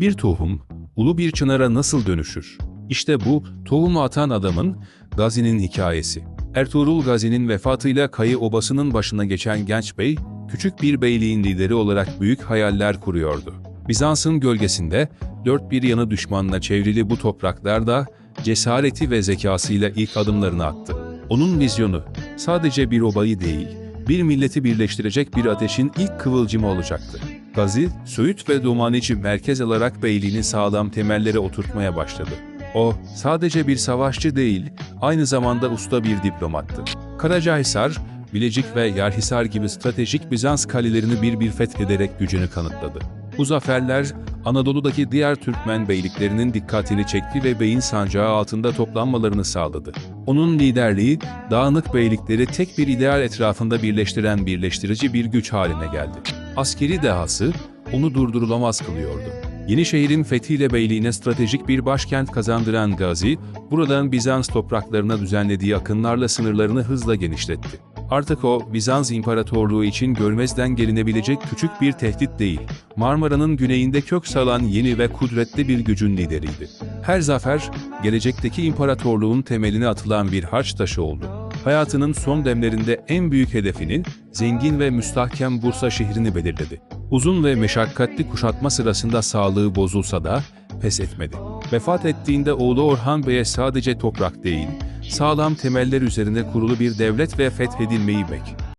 Bir tohum, ulu bir çınara nasıl dönüşür? İşte bu, tohumu atan adamın, Gazi'nin hikayesi. Ertuğrul Gazi'nin vefatıyla Kayı Obası'nın başına geçen genç bey, küçük bir beyliğin lideri olarak büyük hayaller kuruyordu. Bizans'ın gölgesinde, dört bir yanı düşmanla çevrili bu topraklarda, cesareti ve zekasıyla ilk adımlarını attı. Onun vizyonu, sadece bir obayı değil, bir milleti birleştirecek bir ateşin ilk kıvılcımı olacaktı. Gazi, Söğüt ve Domaniç'i merkez alarak beyliğini sağlam temellere oturtmaya başladı. O, sadece bir savaşçı değil, aynı zamanda usta bir diplomattı. Karacahisar, Bilecik ve Yarhisar gibi stratejik Bizans kalelerini bir bir fethederek gücünü kanıtladı. Bu zaferler, Anadolu'daki diğer Türkmen beyliklerinin dikkatini çekti ve beyin sancağı altında toplanmalarını sağladı. Onun liderliği, dağınık beylikleri tek bir ideal etrafında birleştiren birleştirici bir güç haline geldi. Askeri dehası, onu durdurulamaz kılıyordu. Yenişehir'in fethiyle beyliğine stratejik bir başkent kazandıran Gazi, buradan Bizans topraklarına düzenlediği akınlarla sınırlarını hızla genişletti. Artık o, Bizans İmparatorluğu için görmezden gelinebilecek küçük bir tehdit değil, Marmara'nın güneyinde kök salan yeni ve kudretli bir gücün lideriydi. Her zafer, gelecekteki imparatorluğun temelini atılan bir harç taşı oldu. Hayatının son demlerinde en büyük hedefini, zengin ve müstahkem Bursa şehrini belirledi. Uzun ve meşakkatli kuşatma sırasında sağlığı bozulsa da pes etmedi. Vefat ettiğinde oğlu Orhan Bey'e sadece toprak değil, sağlam temeller üzerine kurulu bir devlet ve fethedilmeyi bek.